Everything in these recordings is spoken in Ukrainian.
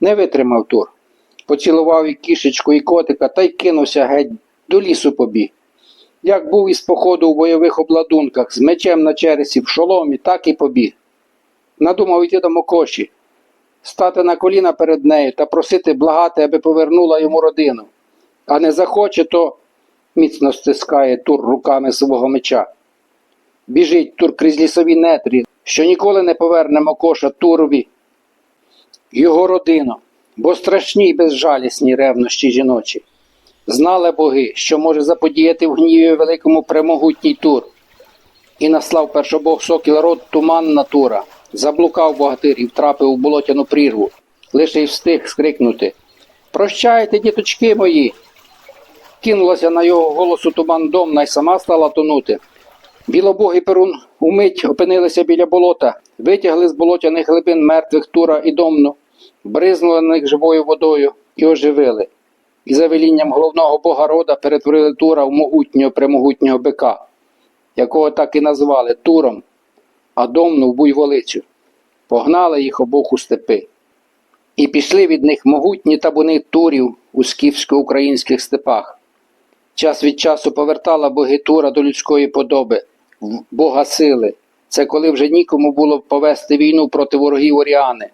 Не витримав Тур. Поцілував і кішечку, і котика та й кинувся геть до лісу побіг. Як був із походу у бойових обладунках, з мечем на чересі, в шоломі, так і побіг. Надумав йти до Мокоші, стати на коліна перед нею та просити благати, аби повернула йому родину. А не захоче, то міцно стискає Тур руками свого меча. Біжить Тур крізь лісові нетрі, що ніколи не поверне Мокоша Турові його родину, бо страшні й безжалісні ревнощі жіночі. Знали боги, що може заподіяти в гніві великому премогутній тур. І наслав першобог сокіл рот туман на тура, заблукав богатир і втрапив у болотяну прірву, лише й встиг скрикнути Прощайте, діточки мої. Кинулася на його голосу туман домна й сама стала тонути. Білобоги Перун умить опинилися біля болота, витягли з болотяних глибин мертвих тура і домну, бризнули на них живою водою і оживили. І за велінням головного бога рода перетворили тура в могутнього премогутнього бика, якого так і назвали Туром, а домну в буйволицю. Погнали їх обох у степи. І пішли від них могутні табуни турів у скіфсько-українських степах. Час від часу повертала боги Тура до людської подоби, Бога сили. Це коли вже нікому було повести війну проти ворогів Оріани,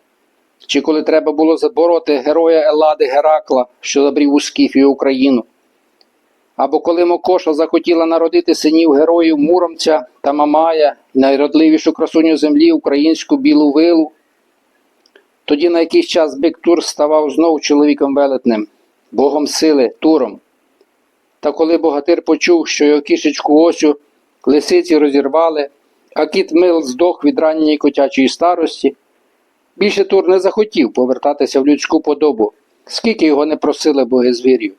чи коли треба було забороти героя Елади Геракла, що забрів у Скіфію Україну. Або коли Мокоша захотіла народити синів героїв Муромця та Мамая, найродливішу красуню землі українську білу вилу, тоді на якийсь час бик Тур ставав знов чоловіком велетним, богом сили, Туром. Та коли богатир почув, що його кішечку осю лисиці розірвали, а кіт мил здох від ранньої котячої старості, більше Тур не захотів повертатися в людську подобу, скільки його не просили боги звірів.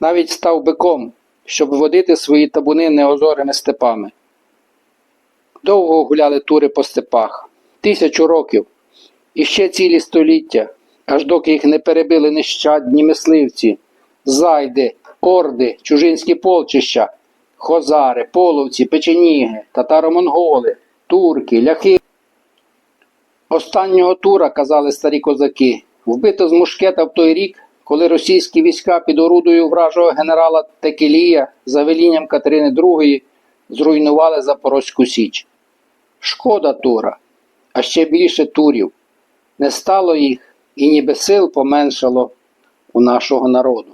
Навіть став биком, щоб водити свої табуни неозорими степами. Довго гуляли тури по степах, тисячу років, і ще цілі століття, аж доки їх не перебили нещадні мисливці, зайди, орди, чужинські полчища, хозари, половці, печеніги, татаро-монголи, турки, ляхи. Останнього тура, казали старі козаки, вбито з мушкета в той рік, коли російські війська під орудою вражого генерала Текелія за велінням Катерини II зруйнували Запорозьку Січ. Шкода тура, а ще більше турів. Не стало їх і ніби сил поменшало у нашого народу.